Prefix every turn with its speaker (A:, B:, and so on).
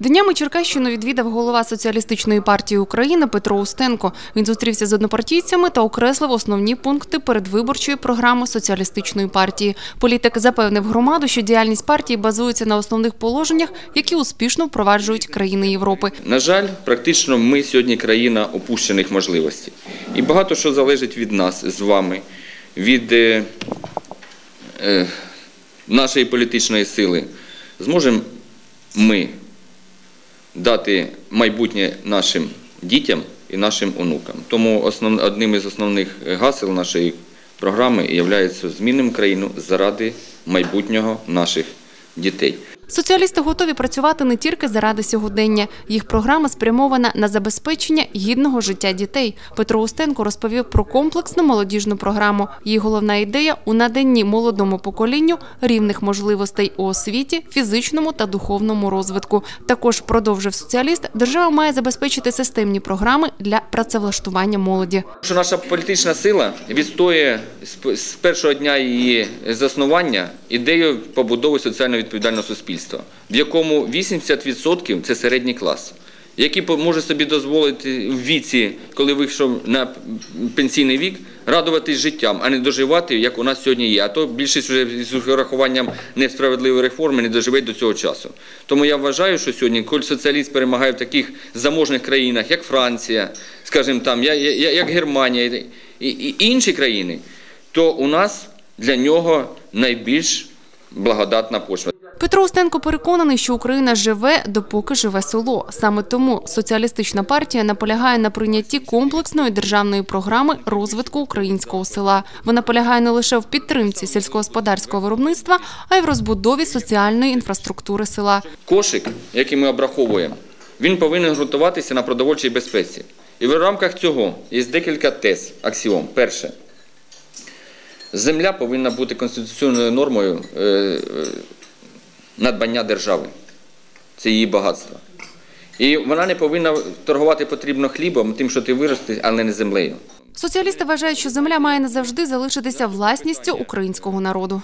A: Днями Черкащину відвідав голова Соціалістичної партії України Петро Устенко. Він зустрівся з однопартійцями та окреслив основні пункти передвиборчої програми Соціалістичної партії. Політик запевнив громаду, що діяльність партії базується на основних положеннях, які успішно впроваджують країни Європи.
B: На жаль, практично ми сьогодні країна опущених можливостей. І багато що залежить від нас з вами, від е, е, нашої політичної сили. Зможемо ми дати майбутнє нашим дітям і нашим онукам. Тому основ, одним із основних гасел нашої програми є змінимо країну заради майбутнього наших дітей.
A: Соціалісти готові працювати не тільки заради сьогодення. Їх програма спрямована на забезпечення гідного життя дітей. Петро Устенко розповів про комплексну молодіжну програму. Її головна ідея у наданні молодому поколінню рівних можливостей у освіті, фізичному та духовному розвитку. Також продовжив соціаліст, держава має забезпечити системні програми для працевлаштування молоді.
B: Що наша політична сила відстоює з- першого дня її заснування ідею побудови соціально відповідального суспільства, в якому 80% це середній клас, який може собі дозволити в віці, коли вийшов на пенсійний вік, радуватись життям, а не доживати, як у нас сьогодні є. А то більшість вже з урахуванням несправедливої реформи не доживе до цього часу. Тому я вважаю, що сьогодні, коли соціаліст перемагає в таких заможних країнах, як Франція, скажімо там, як Германія і інші країни, то у нас для нього найбільш благодатна почва.
A: Петро Устенко переконаний, що Україна живе, допоки живе село. Саме тому соціалістична партія наполягає на прийнятті комплексної державної програми розвитку українського села. Вона полягає не лише в підтримці сільськогосподарського виробництва, а й в розбудові соціальної інфраструктури села.
B: Кошик, який ми обраховуємо, він повинен ґрунтуватися на продовольчій безпеці. І в рамках цього є декілька тез, аксіом. Перше, земля повинна бути конституційною нормою е, е, надбання держави. Це її багатство. І вона не повинна торгувати потрібно хлібом, тим, що ти виростеш, але не землею.
A: Соціалісти вважають, що земля має назавжди залишитися власністю українського народу.